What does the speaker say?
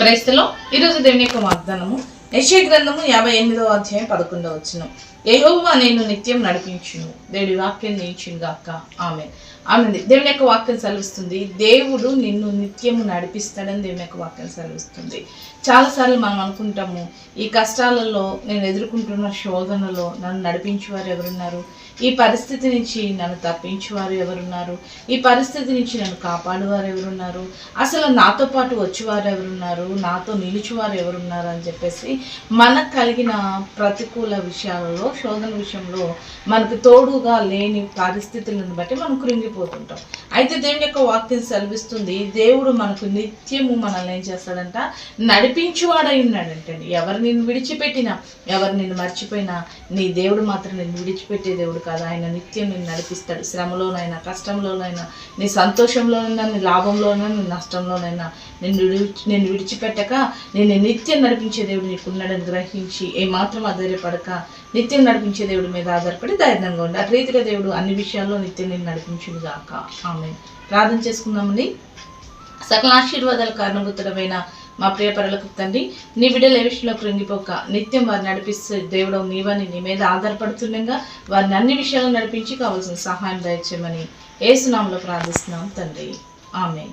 క్రైస్తలో ఈరోజు దేవుని యొక్క వాగ్దానము. యశ్య గ్రంథము యాభై ఎనిమిదవ అధ్యాయం పదకొండవ వచ్చిన ఏహోవా నేను నిత్యం నడిపించును. దేవుడి వాక్యం నేర్చును గాక. ఆమె ఆమె దేవుని యొక్క వాక్యం సెలవిస్తుంది దేవుడు నిన్ను నిత్యము నడిపిస్తాడని దేవుని యొక్క వాక్యం సెలవిస్తుంది. చాలాసార్లు మనం అనుకుంటాము ఈ కష్టాలలో నేను ఎదుర్కొంటున్న శోధనలో నన్ను నడిపించేవారు ఎవరున్నారు? ఈ పరిస్థితి నుంచి నన్ను తప్పించేవారు ఎవరున్నారు? ఈ పరిస్థితి నుంచి నన్ను కాపాడేవారు ఎవరున్నారు? అసలు నాతో పాటు వచ్చేవారు ఎవరున్నారు? నాతో నిలిచేవారు ఎవరున్నారు అని చెప్పేసి మనకు కలిగిన ప్రతికూల విషయాలలో శోధన విషయంలో మనకు తోడుగా లేని పరిస్థితులను బట్టి మనం కృంగిపోతుంటాం. అయితే దేవుని యొక్క వాక్యం సెలవిస్తుంది దేవుడు మనకు నిత్యము మనల్ని ఏం చేస్తాడంట? నడిపించేవాడై ఉన్నాడంటే ఎవరు నిన్ను విడిచిపెట్టినా? ఎవరు నిన్ను మర్చిపోయినా? నీ దేవుడు మాత్రం నిన్ను విడిచిపెట్టే దేవుడు కాదు. ఆయన నిత్యం నిన్ను నడిపిస్తాడు. శ్రమలోనైనా కష్టంలోనైనా నీ సంతోషంలోనైనా నీ లాభంలోనైనా నీ నష్టంలోనైనా నిన్ను విడిచి విడిచిపెట్టక నేను నిత్యం నడిపించే దేవుడు నీకున్నాడని గ్రహించి ఏమాత్రం ఆధారపడక నిత్యం నడిపించే దేవుడి మీద ఆధారపడి ధైర్యంగా ఉండి. ఆ రీతిగా దేవుడు అన్ని విషయాల్లో నిత్యం నేను నడిపించింది గాక ఆమె ప్రార్థన చేసుకుందామండి. సకల ఆశీర్వాదాలు కారణభూతుడమైన మా ప్రియ పరులకు తండ్రి నీ బిడ్డలు ఏ విషయంలో కృంగిపోక నిత్యం వారిని నడిపిస్తే దేవుడు నీవని నీ మీద ఆధారపడుతుండగా వారిని అన్ని విషయాలు నడిపించి కావాల్సిన సహాయం దయచేయమని ఏసునామలో ప్రార్థిస్తున్నాం తండ్రి. ఆమె